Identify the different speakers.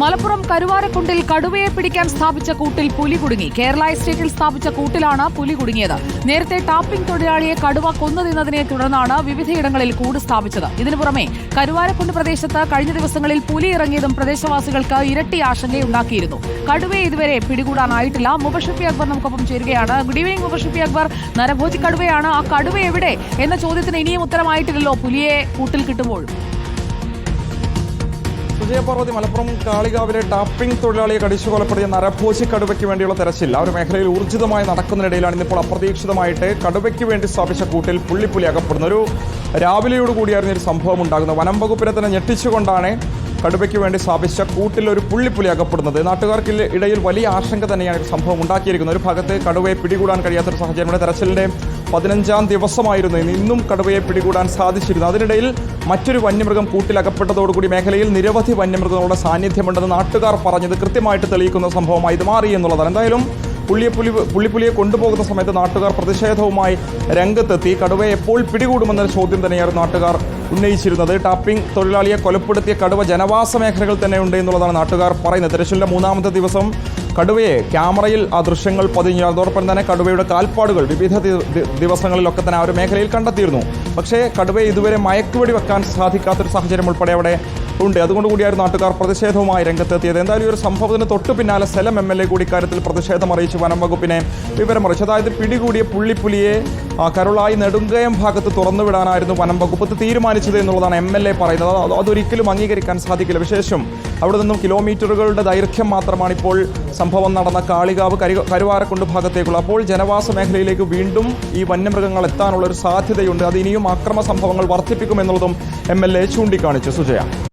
Speaker 1: മലപ്പുറം കരുവാരക്കുണ്ടിൽ കടുവയെ പിടിക്കാൻ സ്ഥാപിച്ച കൂട്ടിൽ പുലി കുടുങ്ങി. കേരള എസ്റ്റേറ്റിൽ സ്ഥാപിച്ച കൂട്ടിലാണ് പുലി കുടുങ്ങിയത്. നേരത്തെ ടാപ്പിംഗ് തൊഴിലാളിയെ കടുവ കൊന്നു തിന്നതിനെ തുടർന്നാണ് വിവിധയിടങ്ങളിൽ കൂട് സ്ഥാപിച്ചത്. ഇതിനു പുറമെ കരുവാരക്കുണ്ട് പ്രദേശത്ത് കഴിഞ്ഞ ദിവസങ്ങളിൽ പുലി ഇറങ്ങിയതും പ്രദേശവാസികൾക്ക് ഇരട്ടി ആശങ്കയുണ്ടാക്കിയിരുന്നു. കടുവയെ ഇതുവരെ പിടികൂടാനായിട്ടില്ല. മുബഷിഫി അക്ബർ നമുക്കൊപ്പം ചേരുകയാണ്. Good evening Mubashifi Akbar. നരഭോജി കടുവയാണ്. ആ കടുവ എവിടെ? എന്ന ചോദ്യത്തിന് ഇനിയും ഉത്തരമായിട്ടില്ലല്ലോ പുലിയെ കൂട്ടിൽ കിട്ടുമ്പോൾ.
Speaker 2: വിജയപാർവതി മലപ്പുറം കാളികാവിലെ ടാപ്പിംഗ് തൊഴിലാളിയെ കടിച്ചു കൊലപ്പെടുത്തിയ നരഭോജി കടുവയ്ക്ക് വേണ്ടിയുള്ള തെരച്ചിൽ. ആ ഒരു മേഖലയിൽ ഊർജിതമായി നടക്കുന്നതിനിടയിലാണ് ഇന്നിപ്പോൾ അപ്രതീക്ഷിതമായിട്ട് കടുവയ്ക്ക് വേണ്ടി സ്ഥാപിച്ച കൂട്ടിൽ പുള്ളിപ്പുലി അകപ്പെടുന്ന ഒരു രാവിലെയോട് കൂടിയായിരുന്നു ഒരു സംഭവം ഉണ്ടാകുന്നത്. വനം വകുപ്പിനെ തന്നെ ഞെട്ടിച്ചുകൊണ്ടാണ് കടുവയ്ക്ക് വേണ്ടി സ്ഥാപിച്ച കൂട്ടിൽ ഒരു പുള്ളിപ്പുലി അകപ്പെടുന്നത്. നാട്ടുകാർക്ക് ഇടയിൽ വലിയ ആശങ്ക തന്നെയാണ് സംഭവം ഉണ്ടാക്കിയിരിക്കുന്നത്. ഒരു ഭാഗത്ത് കടുവയെ പിടികൂടാൻ കഴിയാത്തൊരു സാഹചര്യമാണ് തെരച്ചിലിന്റെ പതിനഞ്ചാം ദിവസമായിരുന്നു ഇന്ന്. കടുവയെ പിടികൂടാൻ സാധിച്ചിരുന്നു. അതിനിടയിൽ മറ്റൊരു വന്യമൃഗം കൂട്ടിലകപ്പെട്ടതോടുകൂടി മേഖലയിൽ നിരവധി വന്യമൃഗങ്ങളുടെ സാന്നിധ്യമുണ്ടെന്ന് നാട്ടുകാർ പറഞ്ഞത് കൃത്യമായിട്ട് തെളിയിക്കുന്ന സംഭവമായി ഇത് മാറി എന്നുള്ളതാണ്. എന്തായാലും പുള്ളിയെ പുലി പുള്ളിപ്പുലിയെ കൊണ്ടുപോകുന്ന സമയത്ത് നാട്ടുകാർ പ്രതിഷേധവുമായി രംഗത്തെത്തി. കടുവയെ എപ്പോൾ പിടികൂടുമെന്ന ചോദ്യം തന്നെയായിരുന്നു നാട്ടുകാർ ഉന്നയിച്ചിരുന്നത്. ടാപ്പിംഗ് തൊഴിലാളിയെ കൊലപ്പെടുത്തിയ കടുവ ജനവാസ മേഖലകൾ തന്നെ ഉണ്ട് എന്നുള്ളതാണ് നാട്ടുകാർ പറയുന്നത്. തെരച്ചിലിന്റെ മൂന്നാമത്തെ ദിവസം കടുവയെ ക്യാമറയിൽ ആ ദൃശ്യങ്ങൾ പതിഞ്ഞു. അതോടൊപ്പം തന്നെ കടുവയുടെ കാൽപ്പാടുകൾ വിവിധ ദിവസങ്ങളിലൊക്കെ തന്നെ ആ ഒരു മേഖലയിൽ കണ്ടെത്തിയിരുന്നു. പക്ഷേ കടുവയെ ഇതുവരെ മയക്കുവെടി വെക്കാൻ സാധിക്കാത്തൊരു സാഹചര്യം ഉൾപ്പെടെ അവിടെ ഉണ്ട്. അതുകൊണ്ട് കൂടിയായിരുന്നു നാട്ടുകാർ പ്രതിഷേധവുമായി രംഗത്തെത്തിയത്. എന്തായാലും ഈ ഒരു സംഭവത്തിന് തൊട്ടു പിന്നാലെ സ്ഥലം എം എൽ എ കൂടി ഇക്കാര്യത്തിൽ പ്രതിഷേധം അറിയിച്ച് വനം വകുപ്പിനെ വിവരം അറിയിച്ചു അതായത് പിടികൂടിയ പുള്ളിപ്പുലിയെ കരുളായി നെടുങ്കയം ഭാഗത്ത് തുറന്നുവിടാനായിരുന്നു വനം വകുപ്പ് തീരുമാനിച്ചത് എന്നുള്ളതാണ് എം എൽ എ പറയുന്നത്. അത് അതൊരിക്കലും അംഗീകരിക്കാൻ സാധിക്കില്ല. വിശേഷം അവിടെ നിന്നും കിലോമീറ്ററുകളുടെ ദൈർഘ്യം മാത്രമാണ് ഇപ്പോൾ സംഭവം നടന്ന കാളികാവ് കരി കരുവാരക്കുണ്ട് ഭാഗത്തേക്കുള്ള. അപ്പോൾ ജനവാസ മേഖലയിലേക്ക് വീണ്ടും ഈ വന്യമൃഗങ്ങൾ എത്താനുള്ള ഒരു സാധ്യതയുണ്ട്. അത് ഇനിയും അക്രമ സംഭവങ്ങൾ വർദ്ധിപ്പിക്കുമെന്നുള്ളതും എം എൽ എ ചൂണ്ടിക്കാണിച്ചു. സുജയ.